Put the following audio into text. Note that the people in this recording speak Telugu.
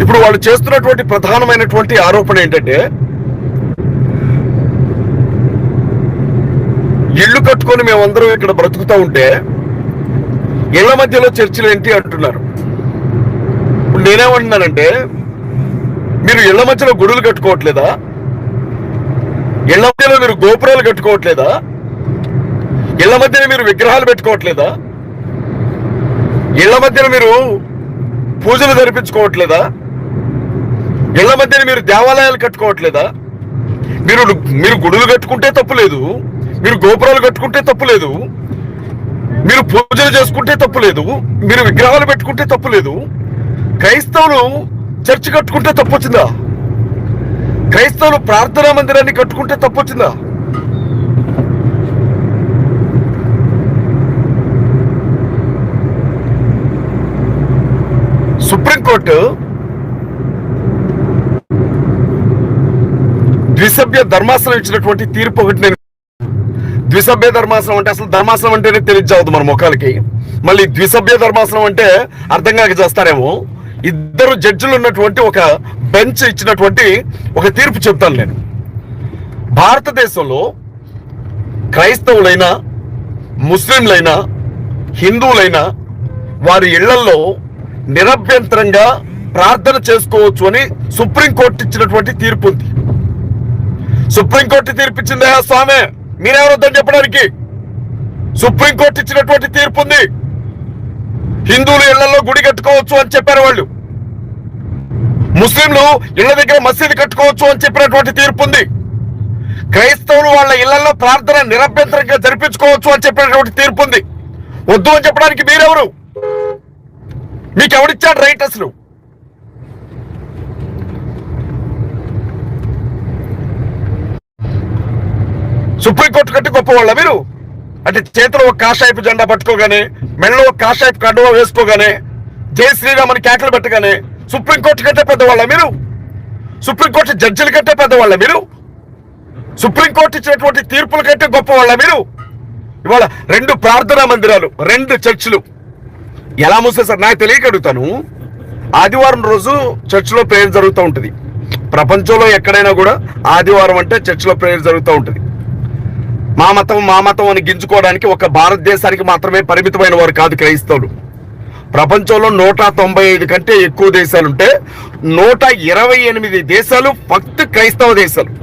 ఇప్పుడు వాళ్ళు చేస్తున్నటువంటి ప్రధానమైనటువంటి ఆరోపణ ఏంటంటే ఇల్లు కట్టుకొని మేమందరం ఇక్కడ బ్రతుకుతా ఉంటే ఇళ్ళ మధ్యలో చర్చలు ఏంటి అంటున్నారు. ఇప్పుడు నేనేమంటున్నానంటే మీరు ఇళ్ళ మధ్యలో గుడులు కట్టుకోవట్లేదా? ఇళ్ళ మధ్యలో మీరు గోపురాలు కట్టుకోవట్లేదా? ఇళ్ళ మధ్యలో మీరు విగ్రహాలు పెట్టుకోవట్లేదా? ఇళ్ళ మధ్యలో మీరు పూజలు జరిపించుకోవట్లేదా? ఇళ్ళ మధ్యన మీరు దేవాలయాలు కట్టుకోవట్లేదా? మీరు మీరు గుడులు కట్టుకుంటే తప్పు లేదు. మీరు గోపురాలు కట్టుకుంటే తప్పు లేదు. మీరు పూజలు చేసుకుంటే తప్పు లేదు. మీరు విగ్రహాలు పెట్టుకుంటే తప్పు లేదు. క్రైస్తవులు చర్చి కట్టుకుంటే తప్పొచ్చిందా క్రైస్తవులు ప్రార్థనా మందిరాన్ని కట్టుకుంటే తప్పొచ్చిందా సుప్రీంకోర్టు ద్విసభ్య ధర్మాసనం ఇచ్చినటువంటి తీర్పు ఒకటి నేను ద్విసభ్య ధర్మాసనం అంటే అసలు ధర్మాసనం అంటేనే తెలియజావద్దు మన ముఖాలకి. మళ్ళీ ద్విసభ్య ధర్మాసనం అంటే అర్థం కాక చేస్తారేమో? ఇద్దరు జడ్జిలు ఉన్నటువంటి ఒక బెంచ్ ఇచ్చినటువంటి ఒక తీర్పు చెప్తాను నేను. భారతదేశంలో క్రైస్తవులైనా ముస్లింలైనా హిందువులైనా వారి ఇళ్ళలో నిరభ్యంతరంగా ప్రార్థన చేసుకోవచ్చు అని సుప్రీంకోర్టు ఇచ్చినటువంటి తీర్పు ఉంది. సుప్రీంకోర్టు తీర్పు స్వామి. మీరెవరొద్దని చెప్పడానికి? సుప్రీంకోర్టు ఇచ్చినటువంటి తీర్పు ఉంది హిందువులు ఇళ్ళలో గుడి కట్టుకోవచ్చు అని చెప్పారు వాళ్ళు. ముస్లింలు ఇళ్ళ దగ్గర మసీదు కట్టుకోవచ్చు అని చెప్పినటువంటి తీర్పు ఉంది క్రైస్తవులు వాళ్ళ ఇళ్ళలో ప్రార్థన నిరభ్యంతరంగా జరిపించుకోవచ్చు అని చెప్పినటువంటి తీర్పు ఉంది వద్దు అని చెప్పడానికి మీరెవరు? మీకు ఎవరిచ్చాడు రైట్ అసలు? సుప్రీంకోర్టు కంటే గొప్పవాళ్ళ మీరు? అంటే చేతిలో ఒక కాషాయపు జెండా పట్టుకోగానే మెడలో ఒక కాషాయపు కండువా వేసుకోగానే జై శ్రీరామ్ అని కేకలు పెట్టగానే సుప్రీంకోర్టు కంటే పెద్దవాళ్ళ మీరు? సుప్రీంకోర్టు జడ్జిల కంటే పెద్దవాళ్ళ మీరు? సుప్రీంకోర్టు ఇచ్చినటువంటి తీర్పుల కంటే గొప్పవాళ్ళ మీరు? ఇవాళ రెండు ప్రార్థనా మందిరాలు రెండు చర్చిలు. ఎలా మూసేశారు? నాకు తెలియక అడుగుతాను ఆదివారం రోజు చర్చిలో ప్రేయర్ జరుగుతూ ఉంటుంది. ప్రపంచంలో ఎక్కడైనా కూడా ఆదివారం అంటే చర్చిలో ప్రేయర్ జరుగుతూ ఉంటుంది. మా మతం మా మతం అని గింజుకోవడానికి ఒక భారతదేశానికి మాత్రమే పరిమితమైన వారు కాదు క్రైస్తవులు. ప్రపంచంలో నూట తొంభై ఐదు కంటే ఎక్కువ దేశాలుంటే నూట ఇరవై ఎనిమిది దేశాలు ఫక్త్ క్రైస్తవ దేశాలు.